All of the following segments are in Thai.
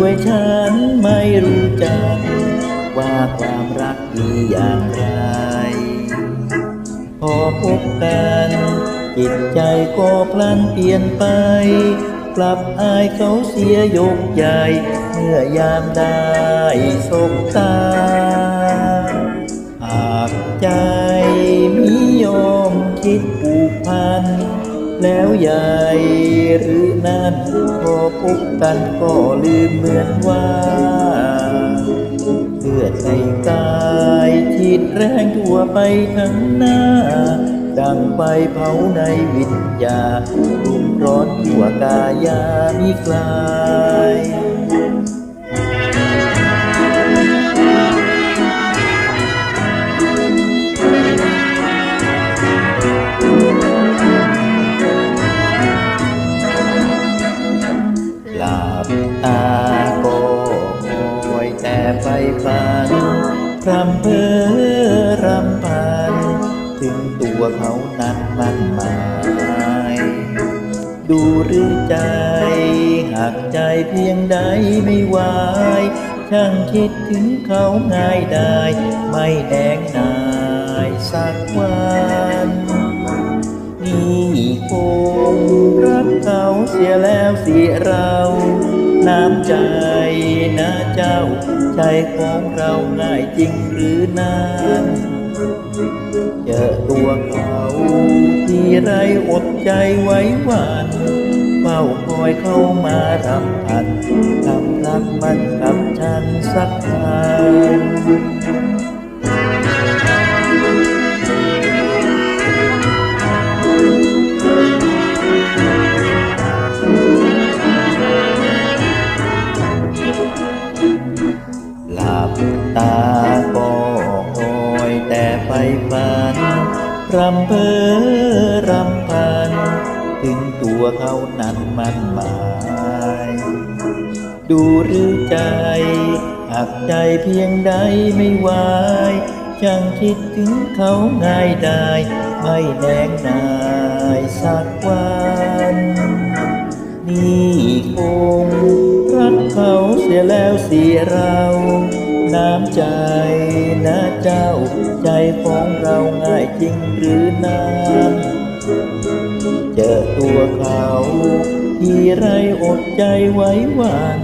วยฉันไม่รู้จัก ว่าความรักมีอย่างไร พอพบกัน จิตใจก็พลันเปลี่ยนไป กลับอายเขาเสียยกใหญ่ เมื่อยามได้สบตา แล้วใหญ่หรือนั่นพอพบกันก็ลืมเหมือนว่าเลือดในกายฉีดแรงทั่วไปทั้งหน้าดังไฟเผาในวิญญาณรุมร้อนทั่วกายามิคลาย ฝันรำเพอรำพัน ถึงตัวเขานั้นมันหมาย ดูหรือใจหากใจเพียงใดไม่ไหวช่างคิดถึงเขาง่ายได้ ไม่แดงนายสักวันนี่คงรักเขาเสียแล้วเสียเรา น้ำใจ นะเจ้า ใจของเราง่ายจริงหรือนั้นเจอตัวเขาที่ไรอดใจไว้หวันเฝ้าคอยเข้ามารำพันทำรักมันกับฉันสักพันห บตาก็คอยแต่ไปฝันรำเพอรำพัน ถึงตัวเขานั้นมันหมายดูหรือใจหากใจเพียงใดไม่ไหวช่างคิดถึงเขาง่ายได้ ไม่แนงนายสักวัน ใจนะเจ้า ใจของเราง่ายจริงหรือนั้นเจอตัวเขาที่ไรอดใจไว้วัน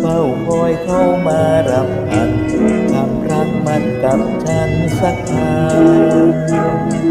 เฝ้าคอยเข้ามารับอันทำรักมันกับฉันสักครั้ง